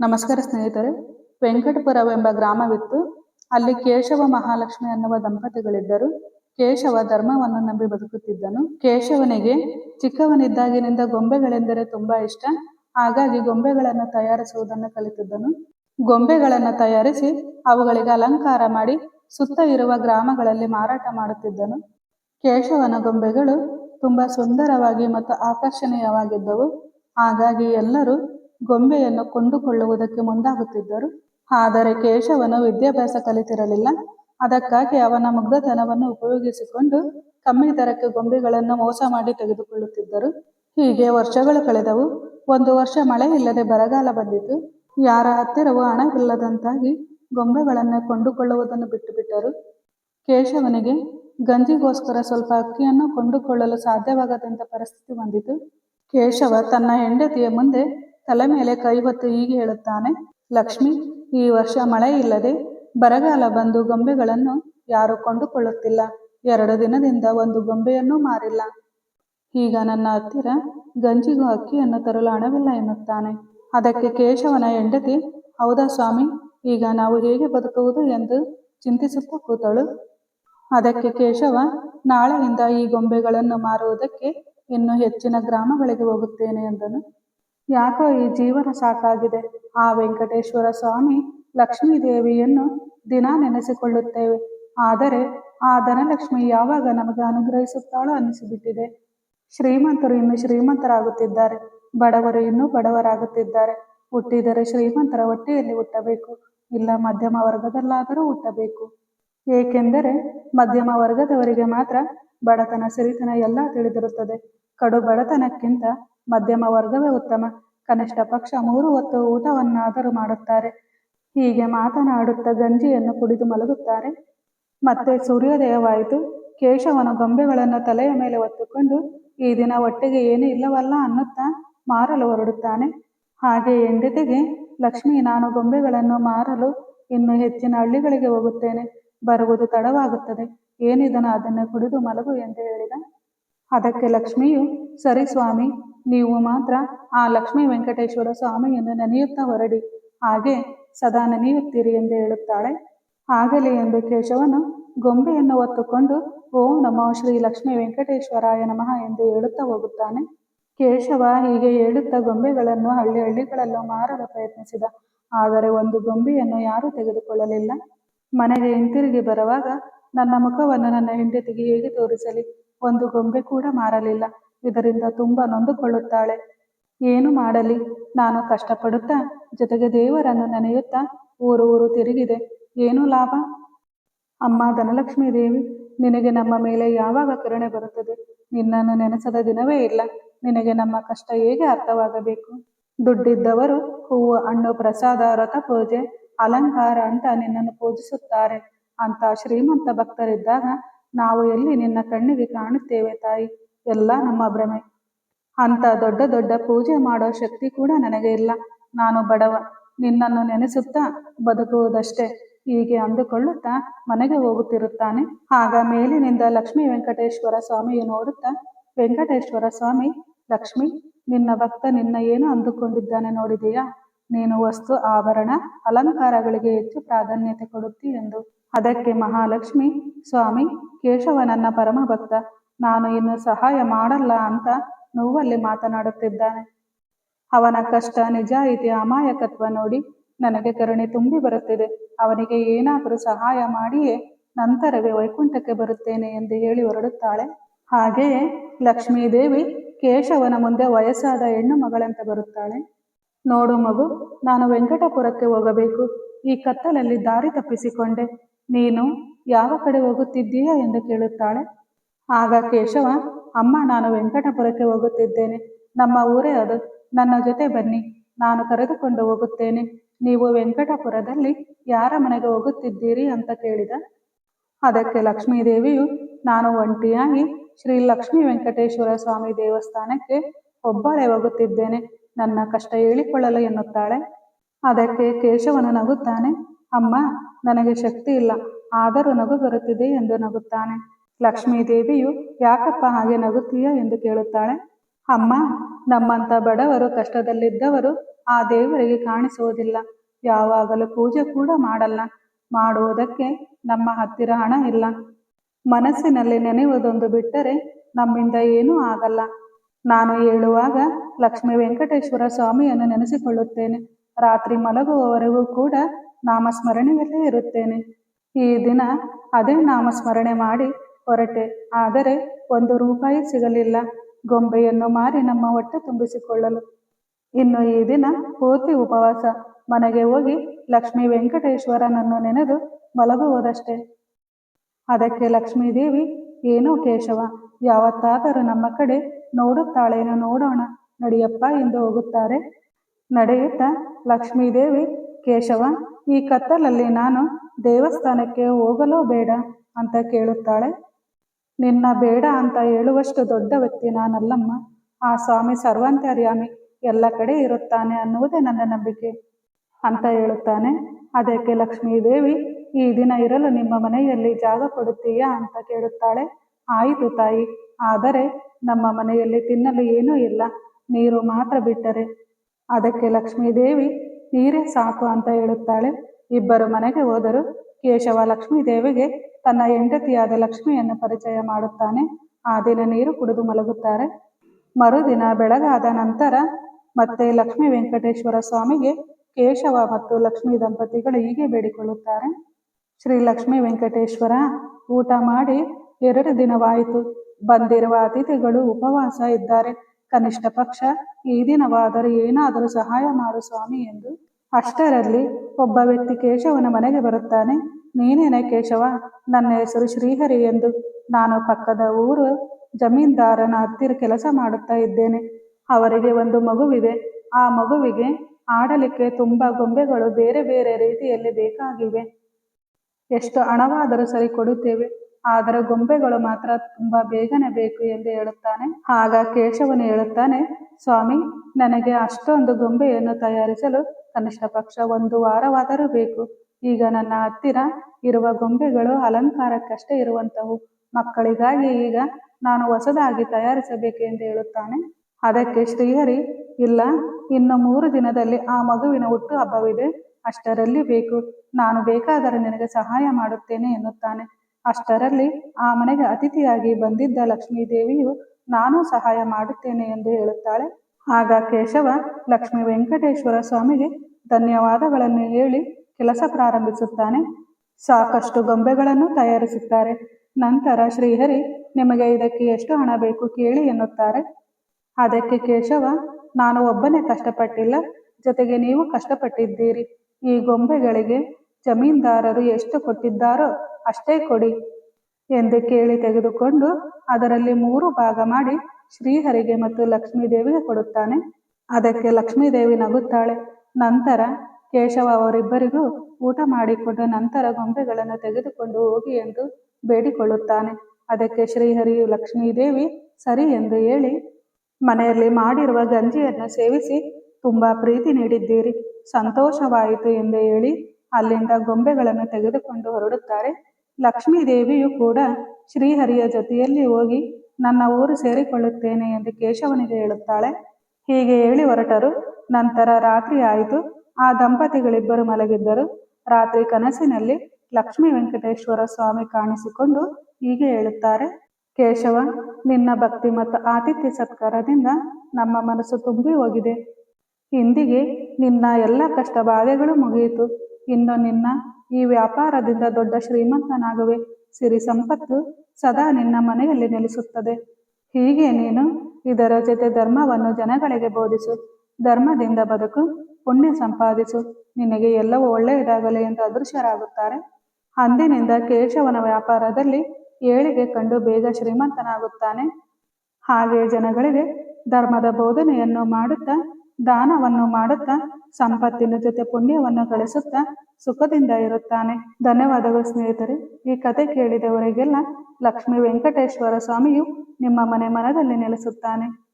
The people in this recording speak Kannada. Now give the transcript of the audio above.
ನಮಸ್ಕಾರ ಸ್ನೇಹಿತರೆ. ವೆಂಕಟಪುರವೆಂಬ ಗ್ರಾಮವಿತ್ತು. ಅಲ್ಲಿ ಕೇಶವ ಮಹಾಲಕ್ಷ್ಮಿ ಅನ್ನುವ ದಂಪತಿಗಳಿದ್ದರು. ಕೇಶವ ಧರ್ಮವನ್ನು ನಂಬಿ ಬದುಕುತ್ತಿದ್ದನು. ಕೇಶವನಿಗೆ ಚಿಕ್ಕವನಿದ್ದಾಗಿನಿಂದ ಗೊಂಬೆಗಳೆಂದರೆ ತುಂಬಾ ಇಷ್ಟ. ಹಾಗಾಗಿ ಗೊಂಬೆಗಳನ್ನು ತಯಾರಿಸುವುದನ್ನು ಕಲಿತಿದ್ದನು. ಗೊಂಬೆಗಳನ್ನು ತಯಾರಿಸಿ ಅವುಗಳಿಗೆ ಅಲಂಕಾರ ಮಾಡಿ ಸುತ್ತ ಇರುವ ಗ್ರಾಮಗಳಲ್ಲಿ ಮಾರಾಟ ಮಾಡುತ್ತಿದ್ದನು. ಕೇಶವನ ಗೊಂಬೆಗಳು ತುಂಬಾ ಸುಂದರವಾಗಿ ಮತ್ತು ಆಕರ್ಷಣೀಯವಾಗಿದ್ದವು. ಹಾಗಾಗಿ ಎಲ್ಲರೂ ಗೊಂಬೆಯನ್ನು ಕೊಂಡುಕೊಳ್ಳುವುದಕ್ಕೆ ಮುಂದಾಗುತ್ತಿದ್ದರು. ಆದರೆ ಕೇಶವನು ವಿದ್ಯಾಭ್ಯಾಸ ಕಲಿತಿರಲಿಲ್ಲ. ಅದಕ್ಕಾಗಿ ಅವನ ಮುಗ್ಧತನವನ್ನು ಉಪಯೋಗಿಸಿಕೊಂಡು ಕಮ್ಮಿ ದರಕ್ಕೆ ಗೊಂಬೆಗಳನ್ನು ಮೋಸ ಮಾಡಿ ತೆಗೆದುಕೊಳ್ಳುತ್ತಿದ್ದರು. ಹೀಗೆ ವರ್ಷಗಳು ಕಳೆದವು. ಒಂದು ವರ್ಷ ಮಳೆ ಇಲ್ಲದೆ ಬರಗಾಲ ಬಂದಿತು. ಯಾರ ಹತ್ತಿರವೂ ಹಣವಿಲ್ಲದಂತಾಗಿ ಗೊಂಬೆಗಳನ್ನು ಕೊಂಡುಕೊಳ್ಳುವುದನ್ನು ಬಿಟ್ಟುಬಿಟ್ಟರು. ಕೇಶವನಿಗೆ, ಗಂಜಿಗೋಸ್ಕರ ಸ್ವಲ್ಪ ಅಕ್ಕಿಯನ್ನು ಕೊಂಡುಕೊಳ್ಳಲು ಸಾಧ್ಯವಾಗದಂತ ಪರಿಸ್ಥಿತಿ ಬಂದಿತು. ಕೇಶವ ತನ್ನ ಹೆಂಡತಿಯ ಮುಂದೆ ತಲೆ ಮೇಲೆ ಕೈ ಹೊತ್ತು ಹೀಗೆ ಹೇಳುತ್ತಾನೆ, ಲಕ್ಷ್ಮಿ, ಈ ವರ್ಷ ಮಳೆ ಇಲ್ಲದೆ ಬರಗಾಲ ಬಂದು ಗೊಂಬೆಗಳನ್ನು ಯಾರು ಕೊಂಡುಕೊಳ್ಳುತ್ತಿಲ್ಲ. ಎರಡು ದಿನದಿಂದ ಒಂದು ಗೊಂಬೆಯನ್ನೂ ಮಾರಿಲ್ಲ. ಈಗ ನನ್ನ ಹತ್ತಿರ ಗಂಜಿಗೂ ಅಕ್ಕಿಯನ್ನು ತರಲು ಹಣವಿಲ್ಲ ಎನ್ನುತ್ತಾನೆ. ಅದಕ್ಕೆ ಕೇಶವನ ಹೆಂಡತಿ, ಹೌದಾ ಸ್ವಾಮಿ, ಈಗ ನಾವು ಹೇಗೆ ಬದುಕುವುದು ಎಂದು ಚಿಂತಿಸುತ್ತಾ ಕೂತಳು. ಅದಕ್ಕೆ ಕೇಶವ, ನಾಳೆಯಿಂದ ಈ ಗೊಂಬೆಗಳನ್ನು ಮಾರುವುದಕ್ಕೆ ಇನ್ನು ಹೆಚ್ಚಿನ ಗ್ರಾಮಗಳಿಗೆ ಹೋಗುತ್ತೇನೆ ಎಂದನು. ಯಾಕೋ ಈ ಜೀವನ ಸಾಕಾಗಿದೆ? ಆ ವೆಂಕಟೇಶ್ವರ ಸ್ವಾಮಿ ಲಕ್ಷ್ಮೀ ದೇವಿಯನ್ನು ದಿನ ನೆನೆಸಿಕೊಳ್ಳುತ್ತೇವೆ. ಆದರೆ ಆ ಧನಲಕ್ಷ್ಮಿ ಯಾವಾಗ ನಮಗೆ ಅನುಗ್ರಹಿಸುತ್ತಾಳೋ ಅನ್ನಿಸಿಬಿಟ್ಟಿದೆ. ಶ್ರೀಮಂತರು ಇನ್ನು ಶ್ರೀಮಂತರಾಗುತ್ತಿದ್ದಾರೆ. ಬಡವರು ಇನ್ನೂ ಬಡವರಾಗುತ್ತಿದ್ದಾರೆ. ಹುಟ್ಟಿದರೆ ಶ್ರೀಮಂತರ ಹೊಟ್ಟೆಯಲ್ಲಿ ಹುಟ್ಟಬೇಕು. ಇಲ್ಲ ಮಧ್ಯಮ ವರ್ಗದಲ್ಲಾದರೂ ಹುಟ್ಟಬೇಕು. ಏಕೆಂದರೆ ಮಧ್ಯಮ ವರ್ಗದವರಿಗೆ ಮಾತ್ರ ಬಡತನ, ಸಿರಿತನ ಎಲ್ಲ ತಿಳಿದಿರುತ್ತದೆ. ಕಡು ಬಡತನಕ್ಕಿಂತ ಮಧ್ಯಮ ವರ್ಗವೇ ಉತ್ತಮ. ಕನಿಷ್ಠ ಪಕ್ಷ ಮೂರು ಹೊತ್ತು ಊಟವನ್ನಾದರೂ ಮಾಡುತ್ತಾರೆ. ಹೀಗೆ ಮಾತನಾಡುತ್ತಾ ಗಂಜಿಯನ್ನು ಕುಡಿದು ಮಲಗುತ್ತಾರೆ. ಮತ್ತೆ ಸೂರ್ಯೋದಯವಾಯಿತು. ಕೇಶವನ ಗೊಂಬೆಗಳನ್ನು ತಲೆಯ ಮೇಲೆ ಹೊತ್ತುಕೊಂಡು ಈ ದಿನ ಒಟ್ಟಿಗೆ ಏನೂ ಇಲ್ಲವಲ್ಲ ಅನ್ನುತ್ತಾ ಮಾರಲು ಹೊರಡುತ್ತಾನೆ. ಹಾಗೆ ಹೆಂಡತಿಗೆ, ಲಕ್ಷ್ಮಿ, ನಾನು ಗೊಂಬೆಗಳನ್ನು ಮಾರಲು ಇನ್ನು ಹೆಚ್ಚಿನ ಹಳ್ಳಿಗಳಿಗೆ ಹೋಗುತ್ತೇನೆ. ಬರುವುದು ತಡವಾಗುತ್ತದೆ. ಏನಿದನ ಅದನ್ನು ಕುಡಿದು ಮಲಗು ಎಂದು ಹೇಳಿದ. ಅದಕ್ಕೆ ಲಕ್ಷ್ಮಿಯು, ಸರಿ ಸ್ವಾಮಿ, ನೀವು ಮಾತ್ರ ಆ ಲಕ್ಷ್ಮೀ ವೆಂಕಟೇಶ್ವರ ಸ್ವಾಮಿಯನ್ನು ನೆನೆಯುತ್ತಾ ಹೊರಡಿ. ಹಾಗೆ ಸದಾ ನೆನೆಯುತ್ತೀರಿ ಎಂದು ಹೇಳುತ್ತಾಳೆ. ಆಗಲಿ ಎಂದು ಕೇಶವನು ಗೊಂಬೆಯನ್ನು ಒತ್ತುಕೊಂಡು ಓಂ ನಮೋ ಶ್ರೀ ಲಕ್ಷ್ಮೀ ವೆಂಕಟೇಶ್ವರಾಯ ನಮಃ ಎಂದು ಹೇಳುತ್ತಾ ಹೋಗುತ್ತಾನೆ. ಕೇಶವ ಹೀಗೆ ಹೇಳುತ್ತಾ ಗೊಂಬೆಗಳನ್ನು ಹಳ್ಳಿ ಹಳ್ಳಿಗಳಲ್ಲೂ ಮಾರಲು ಪ್ರಯತ್ನಿಸಿದ. ಆದರೆ ಒಂದು ಗೊಂಬೆಯನ್ನು ಯಾರೂ ತೆಗೆದುಕೊಳ್ಳಲಿಲ್ಲ. ಮನೆಗೆ ಹಿಂತಿರುಗಿ ಬರುವಾಗ, ನನ್ನ ಮುಖವನ್ನು ನನ್ನ ಹೆಂಡತಿಗೆ ಹೇಗೆ ತೋರಿಸಲಿ? ಒಂದು ಗೊಂಬೆ ಕೂಡ ಮಾರಲಿಲ್ಲ. ಇದರಿಂದ ತುಂಬಾ ನೊಂದುಕೊಳ್ಳುತ್ತಾಳೆ. ಏನು ಮಾಡಲಿ? ನಾನು ಕಷ್ಟಪಡುತ್ತಾ? ಜೊತೆಗೆ ದೇವರನ್ನು ನೆನೆಯುತ್ತಾ? ಊರು ಊರು ತಿರುಗಿದೆ. ಏನು ಲಾಭ? ಅಮ್ಮ ಧನಲಕ್ಷ್ಮೀ ದೇವಿ, ನಿನಗೆ ನಮ್ಮ ಮೇಲೆ ಯಾವಾಗ ಕರುಣೆ ಬರುತ್ತದೆ? ನಿನ್ನನ್ನು ನೆನೆಸದ ದಿನವೇ ಇಲ್ಲ. ನಿನಗೆ ನಮ್ಮ ಕಷ್ಟ ಹೇಗೆ ಅರ್ಥವಾಗಬೇಕು? ದುಡ್ಡಿದ್ದವರು ಹೂವು, ಹಣ್ಣು, ಪ್ರಸಾದ, ರಥ ಪೂಜೆ, ಅಲಂಕಾರ ಅಂತ ನಿನ್ನನ್ನು ಪೂಜಿಸುತ್ತಾರೆ. ಅಂತ ಶ್ರೀಮಂತ ಭಕ್ತರಿದ್ದಾಗ ನಾವು ಎಲ್ಲಿ ನಿನ್ನ ಕಣ್ಣಿಗೆ ಕಾಣುತ್ತೇವೆ ತಾಯಿ? ಎಲ್ಲ ನಮ್ಮ ಭ್ರಮೆ. ಅಂತ ದೊಡ್ಡ ದೊಡ್ಡ ಪೂಜೆ ಮಾಡೋ ಶಕ್ತಿ ಕೂಡ ನನಗೆ ಇಲ್ಲ. ನಾನು ಬಡವ. ನಿನ್ನನ್ನು ನೆನೆಸುತ್ತಾ ಬದುಕುವುದಷ್ಟೇ. ಹೀಗೆ ಅಂದುಕೊಳ್ಳುತ್ತಾ ಮನೆಗೆ ಹೋಗುತ್ತಿರುತ್ತಾನೆ. ಆಗ ಮೇಲಿನಿಂದ ಲಕ್ಷ್ಮೀ ವೆಂಕಟೇಶ್ವರ ಸ್ವಾಮಿಯು ನೋಡುತ್ತಾ, ವೆಂಕಟೇಶ್ವರ ಸ್ವಾಮಿ, ಲಕ್ಷ್ಮಿ, ನಿನ್ನ ಭಕ್ತ ನಿನ್ನ ಏನು ಅಂದುಕೊಂಡಿದ್ದಾನೆ ನೋಡಿದೆಯಾ? ನೀನು ವಸ್ತು ಆಭರಣ, ಅಲಂಕಾರಗಳಿಗೆ ಹೆಚ್ಚು ಪ್ರಾಧಾನ್ಯತೆ ಕೊಡುತ್ತಿ ಎಂದು. ಅದಕ್ಕೆ ಮಹಾಲಕ್ಷ್ಮಿ, ಸ್ವಾಮಿ, ಕೇಶವ ನನ್ನ ಪರಮ ಭಕ್ತ ನಾನು ಇನ್ನು ಸಹಾಯ ಮಾಡಲ್ಲ ಅಂತ ನೋವಲ್ಲಿ ಮಾತನಾಡುತ್ತಿದ್ದಾನೆ. ಅವನ ಕಷ್ಟ ನಿಜಾಯಿತಿ ಅಮಾಯಕತ್ವ ನೋಡಿ ನನಗೆ ಕರುಣೆ ತುಂಬಿ ಬರುತ್ತಿದೆ. ಅವನಿಗೆ ಏನಾದರೂ ಸಹಾಯ ಮಾಡಿಯೇ ನಂತರವೇ ವೈಕುಂಠಕ್ಕೆ ಬರುತ್ತೇನೆ ಎಂದು ಹೇಳಿ ಹೊರಡುತ್ತಾಳೆ. ಹಾಗೆಯೇ ಲಕ್ಷ್ಮೀದೇವಿ ಕೇಶವನ ಮುಂದೆ ವಯಸ್ಸಾದ ಹೆಣ್ಣು ಮಗಳಂತೆ ಬರುತ್ತಾಳೆ. ನೋಡು ಮಗು, ನಾನು ವೆಂಕಟಪುರಕ್ಕೆ ಹೋಗಬೇಕು. ಈ ಕತ್ತಲಲ್ಲಿ ದಾರಿ ತಪ್ಪಿಸಿಕೊಂಡೆ. ನೀನು ಯಾವ ಕಡೆ ಹೋಗುತ್ತಿದ್ದೀಯಾ ಎಂದು ಕೇಳುತ್ತಾಳೆ. ಆಗ ಕೇಶವ, ಅಮ್ಮ, ನಾನು ವೆಂಕಟಪುರಕ್ಕೆ ಹೋಗುತ್ತಿದ್ದೇನೆ. ನಮ್ಮ ಊರೇ ಅದು. ನನ್ನ ಜೊತೆ ಬನ್ನಿ. ನಾನು ಕರೆದುಕೊಂಡು ಹೋಗುತ್ತೇನೆ. ನೀವು ವೆಂಕಟಪುರದಲ್ಲಿ ಯಾರ ಮನೆಗೆ ಹೋಗುತ್ತಿದ್ದೀರಿ ಅಂತ ಕೇಳಿದ. ಅದಕ್ಕೆ ಲಕ್ಷ್ಮೀದೇವಿಯು, ನಾನು ಒಂಟಿಯಾಗಿ ಶ್ರೀ ಲಕ್ಷ್ಮೀ ವೆಂಕಟೇಶ್ವರ ಸ್ವಾಮಿ ದೇವಸ್ಥಾನಕ್ಕೆ ಒಬ್ಬಳೇ ಹೋಗುತ್ತಿದ್ದೇನೆ. ನನ್ನ ಕಷ್ಟ ಹೇಳಿಕೊಳ್ಳಲು ಎನ್ನುತ್ತಾಳೆ. ಅದಕ್ಕೆ ಕೇಶವನು ನಗುತ್ತಾನೆ. ಅಮ್ಮ, ನನಗೆ ಶಕ್ತಿ ಇಲ್ಲ. ಆದರೂ ನಗು ಬರುತ್ತಿದೆ ಎಂದು ನಗುತ್ತಾನೆ. ಲಕ್ಷ್ಮೀ ದೇವಿಯು ಯಾಕಪ್ಪ ಹಾಗೆ ನಗುತ್ತೀಯ ಎಂದು ಕೇಳುತ್ತಾಳೆ. ಅಮ್ಮ ನಮ್ಮಂತ ಬಡವರು ಕಷ್ಟದಲ್ಲಿದ್ದವರು ಆ ದೇವರಿಗೆ ಕಾಣಿಸುವುದಿಲ್ಲ. ಯಾವಾಗಲೂ ಪೂಜೆ ಕೂಡ ಮಾಡಲ್ಲ. ಮಾಡುವುದಕ್ಕೆ ನಮ್ಮ ಹತ್ತಿರ ಹಣ ಇಲ್ಲ. ಮನಸ್ಸಿನಲ್ಲಿ ನೆನೆಯುವುದೊಂದು ಬಿಟ್ಟರೆ ನಮ್ಮಿಂದ ಏನೂ ಆಗಲ್ಲ. ನಾನು ಹೇಳುವಾಗ ಲಕ್ಷ್ಮೀ ವೆಂಕಟೇಶ್ವರ ಸ್ವಾಮಿಯನ್ನು ನೆನೆಸಿಕೊಳ್ಳುತ್ತೇನೆ. ರಾತ್ರಿ ಮಲಗುವವರೆಗೂ ಕೂಡ ನಾಮಸ್ಮರಣೆಯಲ್ಲೇ ಇರುತ್ತೇನೆ. ಈ ದಿನ ಅದೇ ನಾಮಸ್ಮರಣೆ ಮಾಡಿ ಹೊರಟೆ. ಆದರೆ ಒಂದು ರೂಪಾಯಿ ಸಿಗಲಿಲ್ಲ. ಗೊಂಬೆಯನ್ನು ಮಾರಿ ನಮ್ಮ ಹೊಟ್ಟೆ ತುಂಬಿಸಿಕೊಳ್ಳಲು. ಇನ್ನು ಈ ದಿನ ಪೂರ್ತಿ ಉಪವಾಸ. ಮನೆಗೆ ಹೋಗಿ ಲಕ್ಷ್ಮೀ ವೆಂಕಟೇಶ್ವರನನ್ನು ನೆನೆದು ಮಲಗುವುದಷ್ಟೇ. ಅದಕ್ಕೆ ಲಕ್ಷ್ಮೀದೇವಿ, ಏನೋ ಕೇಶವ, ಯಾವತ್ತಾದರೂ ನಮ್ಮ ಕಡೆ ನೋಡುತ್ತಾಳೇನೋ ನೋಡೋಣ. ನಡಿಯಪ್ಪ ಎಂದು ಹೋಗುತ್ತಾರೆ. ನಡೆಯುತ್ತಾ ಲಕ್ಷ್ಮೀದೇವಿ, ಕೇಶವ, ಈ ಕತ್ತಲಲ್ಲಿ ನಾನು ದೇವಸ್ಥಾನಕ್ಕೆ ಹೋಗಲೋ ಬೇಡ ಅಂತ ಕೇಳುತ್ತಾಳೆ. ನಿನ್ನ ಬೇಡ ಅಂತ ಹೇಳುವಷ್ಟು ದೊಡ್ಡ ವ್ಯಕ್ತಿ ನಾನಲ್ಲಮ್ಮ. ಆ ಸ್ವಾಮಿ ಸರ್ವಾಂತರ್ಯಾಮಿ, ಎಲ್ಲ ಕಡೆ ಇರುತ್ತಾನೆ ಅನ್ನುವುದೇ ನನ್ನ ನಂಬಿಕೆ ಅಂತ ಹೇಳುತ್ತಾನೆ. ಅದಕ್ಕೆ ಲಕ್ಷ್ಮೀದೇವಿ, ಈ ದಿನ ಇರಲು ನಿಮ್ಮ ಮನೆಯಲ್ಲಿ ಜಾಗ ಕೊಡುತ್ತೀಯಾ ಅಂತ ಕೇಳುತ್ತಾಳೆ. ಆಯಿತು ತಾಯಿ, ಆದರೆ ನಮ್ಮ ಮನೆಯಲ್ಲಿ ತಿನ್ನಲು ಏನೂ ಇಲ್ಲ. ನೀರು ಮಾತ್ರ ಬಿಟ್ಟರೆ. ಅದಕ್ಕೆ ಲಕ್ಷ್ಮೀದೇವಿ, ನೀರೇ ಸಾಕು ಅಂತ ಹೇಳುತ್ತಾಳೆ. ಇಬ್ಬರು ಮನೆಗೆ ಹೋದರು ಕೇಶವ ಲಕ್ಷ್ಮೀದೇವಿಗೆ ತನ್ನ ಹೆಂಡತಿಯಾದ ಲಕ್ಷ್ಮಿಯನ್ನು ಪರಿಚಯ ಮಾಡುತ್ತಾನೆ. ಆ ದಿನ ನೀರು ಕುಡಿದು ಮಲಗುತ್ತಾರೆ. ಮರುದಿನ ಬೆಳಗಾದ ನಂತರ ಮತ್ತೆ ಲಕ್ಷ್ಮೀ ವೆಂಕಟೇಶ್ವರ ಸ್ವಾಮಿಗೆ ಕೇಶವ ಮತ್ತು ಲಕ್ಷ್ಮೀ ದಂಪತಿಗಳು ಹೀಗೆ ಬೇಡಿಕೊಳ್ಳುತ್ತಾರೆ. ಶ್ರೀ ಲಕ್ಷ್ಮೀ ವೆಂಕಟೇಶ್ವರ, ಊಟ ಮಾಡಿ ಎರಡು ದಿನವಾಯಿತು. ಬಂದಿರುವ ಅತಿಥಿಗಳು ಉಪವಾಸ ಇದ್ದಾರೆ. ಕನಿಷ್ಠ ಪಕ್ಷ ಈ ದಿನವಾದರೂ ಏನಾದರೂ ಸಹಾಯ ಮಾಡು ಸ್ವಾಮಿ ಎಂದು. ಅಷ್ಟರಲ್ಲಿ ಒಬ್ಬ ವ್ಯಕ್ತಿ ಕೇಶವನ ಮನೆಗೆ ಬರುತ್ತಾನೆ. ನೀನೇನೆ ಕೇಶವ? ನನ್ನ ಹೆಸರು ಶ್ರೀಹರಿ ಎಂದು. ನಾನು ಪಕ್ಕದ ಊರು ಜಮೀನ್ದಾರನ ಹತ್ತಿರ ಕೆಲಸ ಮಾಡುತ್ತಾ ಇದ್ದೇನೆ. ಅವರಿಗೆ ಒಂದು ಮಗುವಿದೆ. ಆ ಮಗುವಿಗೆ ಆಡಲಿಕ್ಕೆ ತುಂಬಾ ಗೊಂಬೆಗಳು ಬೇರೆ ಬೇರೆ ರೀತಿಯಲ್ಲಿ ಬೇಕಾಗಿವೆ. ಎಷ್ಟು ಹಣವಾದರೂ ಸರಿ ಕೊಡುತ್ತೇವೆ. ಆದರೆ ಗೊಂಬೆಗಳು ಮಾತ್ರ ತುಂಬಾ ಬೇಗನೆ ಬೇಕು ಎಂದು ಹೇಳುತ್ತಾನೆ. ಆಗ ಕೇಶವನು ಹೇಳುತ್ತಾನೆ, ಸ್ವಾಮಿ, ನನಗೆ ಅಷ್ಟೊಂದು ಗೊಂಬೆಯನ್ನು ತಯಾರಿಸಲು ಕನಿಷ್ಠ ಪಕ್ಷ ಒಂದು ವಾರವಾದರೂ ಬೇಕು. ಈಗ ನನ್ನ ಹತ್ತಿರ ಇರುವ ಗೊಂಬೆಗಳು ಅಲಂಕಾರಕ್ಕಷ್ಟೇ ಇರುವಂಥವು ಮಕ್ಕಳಿಗಾಗಿ ಈಗ ನಾನು ಹೊಸದಾಗಿ ತಯಾರಿಸಬೇಕು ಎಂದು ಹೇಳುತ್ತಾನೆ. ಅದಕ್ಕೆ ಶ್ರೀಹರಿ, ಇಲ್ಲ, ಇನ್ನು ಮೂರು ದಿನದಲ್ಲಿ ಆ ಮಗುವಿನ ಹುಟ್ಟು ಹಬ್ಬವಿದೆ ಅಷ್ಟರಲ್ಲಿ ಬೇಕು. ನಾನು ಬೇಕಾದರೆ ನಿನಗೆ ಸಹಾಯ ಮಾಡುತ್ತೇನೆ ಎನ್ನುತ್ತಾನೆ. ಅಷ್ಟರಲ್ಲಿ ಆ ಮನೆಗೆ ಅತಿಥಿಯಾಗಿ ಬಂದಿದ್ದ ಲಕ್ಷ್ಮೀ ದೇವಿಯು ನಾನು ಸಹಾಯ ಮಾಡುತ್ತೇನೆ ಎಂದು ಹೇಳುತ್ತಾಳೆ. ಆಗ ಕೇಶವ ಲಕ್ಷ್ಮೀ ವೆಂಕಟೇಶ್ವರ ಸ್ವಾಮಿಗೆ ಧನ್ಯವಾದಗಳನ್ನು ಹೇಳಿ ಕೆಲಸ ಪ್ರಾರಂಭಿಸುತ್ತಾನೆ. ಸಾಕಷ್ಟು ಗೊಂಬೆಗಳನ್ನು ತಯಾರಿಸುತ್ತಾರೆ. ನಂತರ ಶ್ರೀಹರಿ, ನಿಮಗೆ ಇದಕ್ಕೆ ಎಷ್ಟು ಹಣ ಬೇಕು ಕೇಳಿ ಎನ್ನುತ್ತಾರೆ. ಅದಕ್ಕೆ ಕೇಶವ, ನಾನು ಒಬ್ಬನೇ ಕಷ್ಟಪಟ್ಟಿಲ್ಲ. ಜೊತೆಗೆ ನೀವು ಕಷ್ಟಪಟ್ಟಿದ್ದೀರಿ. ಈ ಗೊಂಬೆಗಳಿಗೆ ಜಮೀನ್ದಾರರು ಎಷ್ಟು ಕೊಟ್ಟಿದ್ದಾರೋ ಅಷ್ಟೇ ಕೊಡಿ ಎಂದು ಕೇಳಿ ತೆಗೆದುಕೊಂಡು ಅದರಲ್ಲಿ ಮೂರು ಭಾಗ ಮಾಡಿ ಶ್ರೀಹರಿಗೆ ಮತ್ತು ಲಕ್ಷ್ಮೀದೇವಿಗೆ ಕೊಡುತ್ತಾನೆ. ಅದಕ್ಕೆ ಲಕ್ಷ್ಮೀದೇವಿ ನಗುತ್ತಾಳೆ. ನಂತರ ಕೇಶವ ಅವರಿಬ್ಬರಿಗೂ ಊಟ ಮಾಡಿಕೊಂಡು ನಂತರ ಗೊಂಬೆಗಳನ್ನು ತೆಗೆದುಕೊಂಡು ಹೋಗಿ ಎಂದು ಬೇಡಿಕೊಳ್ಳುತ್ತಾನೆ. ಅದಕ್ಕೆ ಶ್ರೀಹರಿಯು ಲಕ್ಷ್ಮೀದೇವಿ ಸರಿ ಎಂದು ಹೇಳಿ, ಮನೆಯಲ್ಲಿ ಮಾಡಿರುವ ಗಂಜಿಯನ್ನು ಸೇವಿಸಿ ತುಂಬಾ ಪ್ರೀತಿ ನೀಡಿದ್ದೀರಿ. ಸಂತೋಷವಾಯಿತು ಎಂದು ಹೇಳಿ ಅಲ್ಲಿಂದ ಗೊಂಬೆಗಳನ್ನು ತೆಗೆದುಕೊಂಡು ಹೊರಡುತ್ತಾರೆ. ಲಕ್ಷ್ಮೀ ದೇವಿಯು ಕೂಡ ಶ್ರೀಹರಿಯ ಜೊತೆಯಲ್ಲಿ ಹೋಗಿ ನನ್ನ ಊರು ಸೇರಿಕೊಳ್ಳುತ್ತೇನೆ ಎಂದು ಕೇಶವನಿಗೆ ಹೇಳುತ್ತಾಳೆ. ಹೀಗೆ ಹೇಳಿ ಹೊರಟರು. ನಂತರ ರಾತ್ರಿ ಆಯಿತು. ಆ ದಂಪತಿಗಳಿಬ್ಬರು ಮಲಗಿದ್ದರು. ರಾತ್ರಿ ಕನಸಿನಲ್ಲಿ ಲಕ್ಷ್ಮೀ ವೆಂಕಟೇಶ್ವರ ಸ್ವಾಮಿ ಕಾಣಿಸಿಕೊಂಡು ಹೀಗೆ ಹೇಳುತ್ತಾರೆ. ಕೇಶವ, ನಿನ್ನ ಭಕ್ತಿ ಮತ್ತು ಆತಿಥ್ಯ ಸತ್ಕಾರದಿಂದ ನಮ್ಮ ಮನಸ್ಸು ತುಂಬಿ ಹೋಗಿದೆ. ಇಂದಿಗೆ ನಿನ್ನ ಎಲ್ಲ ಕಷ್ಟ ಬಾಧೆಗಳು ಮುಗಿಯಿತು. ಇನ್ನು ನಿನ್ನ ಈ ವ್ಯಾಪಾರದಿಂದ ದೊಡ್ಡ ಶ್ರೀಮಂತನಾಗುವೆ. ಸಿರಿ ಸಂಪತ್ತು ಸದಾ ನಿನ್ನ ಮನೆಯಲ್ಲಿ ನೆಲೆಸುತ್ತದೆ. ಹೀಗೆ ನೀನು ಇದರ ಜೊತೆ ಧರ್ಮವನ್ನು ಜನಗಳಿಗೆ ಬೋಧಿಸು. ಧರ್ಮದಿಂದ ಬದುಕು, ಪುಣ್ಯ ಸಂಪಾದಿಸು. ನಿನಗೆ ಎಲ್ಲವೂ ಒಳ್ಳೆಯದಾಗಲಿ ಎಂದು ಅದೃಶ್ಯರಾಗುತ್ತಾರೆ. ಅಂದಿನಿಂದ ಕೇಶವನ ವ್ಯಾಪಾರದಲ್ಲಿ ಏಳಿಗೆ ಕಂಡು ಬೇಗ ಶ್ರೀಮಂತನಾಗುತ್ತಾನೆ. ಹಾಗೆ ಜನಗಳಿಗೆ ಧರ್ಮದ ಬೋಧನೆಯನ್ನು ಮಾಡುತ್ತಾ ದಾನವನ್ನು ಮಾಡುತ್ತಾ, ಸಂಪತ್ತಿನ ಜೊತೆ ಪುಣ್ಯವನ್ನು ಗಳಿಸುತ್ತಾ ಸುಖದಿಂದ ಇರುತ್ತಾನೆ. ಧನ್ಯವಾದಗಳು ಸ್ನೇಹಿತರೆ. ಈ ಕತೆ ಕೇಳಿದವರಿಗೆಲ್ಲ ಲಕ್ಷ್ಮೀ ವೆಂಕಟೇಶ್ವರ ಸ್ವಾಮಿಯು ನಿಮ್ಮ ಮನೆ ಮನದಲ್ಲಿ ನೆಲೆಸುತ್ತಾನೆ.